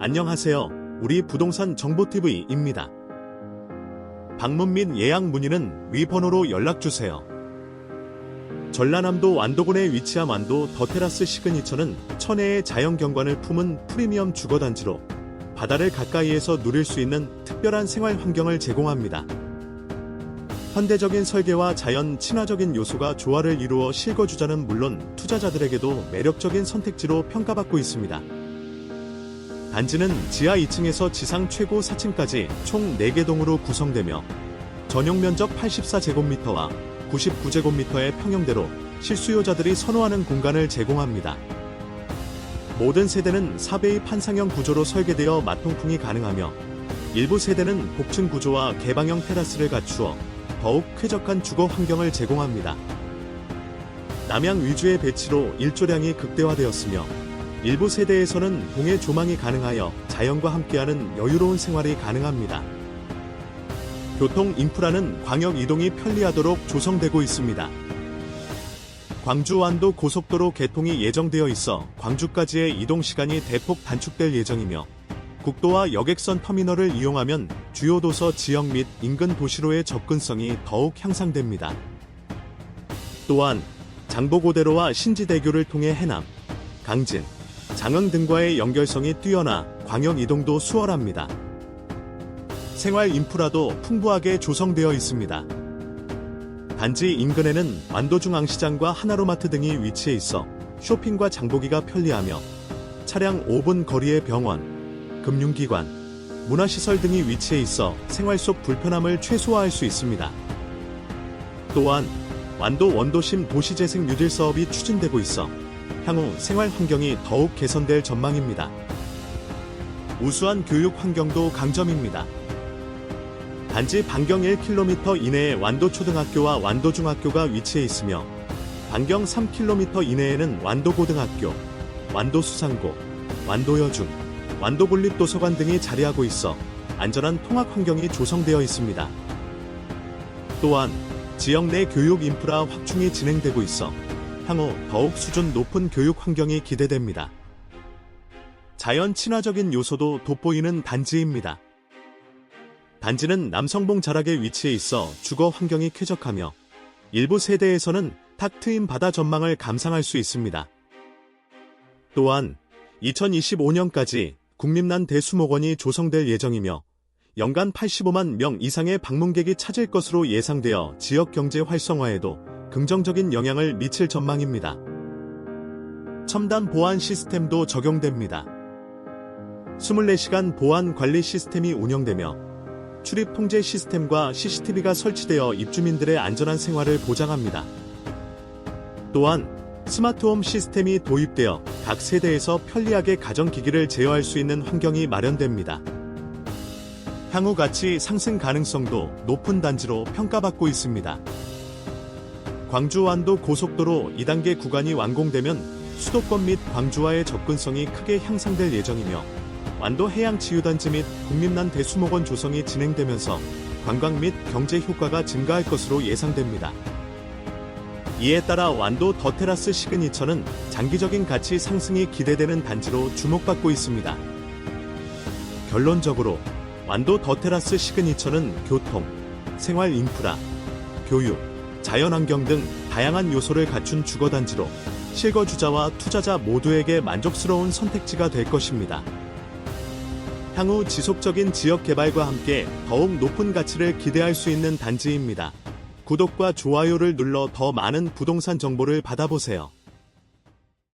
안녕하세요. 우리 부동산 정보TV입니다. 방문 및 예약 문의는 위 번호로 연락주세요. 전라남도 완도군에 위치한 완도 더테라스 시그니처는 천혜의 자연경관을 품은 프리미엄 주거단지로 바다를 가까이에서 누릴 수 있는 특별한 생활 환경을 제공합니다. 현대적인 설계와 자연 친화적인 요소가 조화를 이루어 실거주자는 물론 투자자들에게도 매력적인 선택지로 평가받고 있습니다. 단지는 지하 2층에서 지상 최고 4층까지 총 4개 동으로 구성되며 전용 면적 84제곱미터와 99제곱미터의 평형대로 실수요자들이 선호하는 공간을 제공합니다. 모든 세대는 4배의 판상형 구조로 설계되어 마통풍이 가능하며 일부 세대는 복층 구조와 개방형 테라스를 갖추어 더욱 쾌적한 주거 환경을 제공합니다. 남양 위주의 배치로 일조량이 극대화되었으며 일부 세대에서는 동해 조망이 가능하여 자연과 함께하는 여유로운 생활이 가능합니다. 교통 인프라는 광역 이동이 편리하도록 조성되고 있습니다. 광주 완도 고속도로 개통이 예정되어 있어 광주까지의 이동 시간이 대폭 단축될 예정이며 국도와 여객선 터미널을 이용하면 주요 도서 지역 및 인근 도시로의 접근성이 더욱 향상됩니다. 또한 장보고대로와 신지대교를 통해 해남, 강진, 장흥 등과의 연결성이 뛰어나 광역 이동도 수월합니다. 생활 인프라도 풍부하게 조성되어 있습니다. 단지 인근에는 완도중앙시장과 하나로마트 등이 위치해 있어 쇼핑과 장보기가 편리하며 차량 5분 거리의 병원, 금융기관, 문화시설 등이 위치해 있어 생활 속 불편함을 최소화할 수 있습니다. 또한 완도 원도심 도시재생 뉴딜 사업이 추진되고 있어 향후 생활 환경이 더욱 개선될 전망입니다. 우수한 교육 환경도 강점입니다. 단지 반경 1km 이내에 완도초등학교와 완도중학교가 위치해 있으며 반경 3km 이내에는 완도고등학교, 완도수상고, 완도여중, 완도군립도서관 등이 자리하고 있어 안전한 통학 환경이 조성되어 있습니다. 또한 지역 내 교육 인프라 확충이 진행되고 있어 향후 더욱 수준 높은 교육 환경이 기대됩니다. 자연 친화적인 요소도 돋보이는 단지입니다. 단지는 남성봉 자락에 위치해 있어 주거 환경이 쾌적하며 일부 세대에서는 탁 트인 바다 전망을 감상할 수 있습니다. 또한 2025년까지 국립난 대수목원이 조성될 예정이며 연간 85만 명 이상의 방문객이 찾을 것으로 예상되어 지역 경제 활성화에도 긍정적인 영향을 미칠 전망입니다. 첨단 보안 시스템도 적용됩니다. 24시간 보안 관리 시스템이 운영되며 출입 통제 시스템과 CCTV가 설치되어 입주민들의 안전한 생활을 보장합니다. 또한 스마트홈 시스템이 도입되어 각 세대에서 편리하게 가전기기를 제어할 수 있는 환경이 마련됩니다. 향후 가치 상승 가능성도 높은 단지로 평가받고 있습니다. 광주 완도 고속도로 2단계 구간이 완공되면 수도권 및 광주와의 접근성이 크게 향상될 예정이며 완도 해양치유단지 및 국립난 대수목원 조성이 진행되면서 관광 및 경제 효과가 증가할 것으로 예상됩니다. 이에 따라 완도 더테라스 시그니처는 장기적인 가치 상승이 기대되는 단지로 주목받고 있습니다. 결론적으로 완도 더테라스 시그니처는 교통, 생활 인프라, 교육, 자연환경 등 다양한 요소를 갖춘 주거단지로 실거주자와 투자자 모두에게 만족스러운 선택지가 될 것입니다. 향후 지속적인 지역 개발과 함께 더욱 높은 가치를 기대할 수 있는 단지입니다. 구독과 좋아요를 눌러 더 많은 부동산 정보를 받아보세요.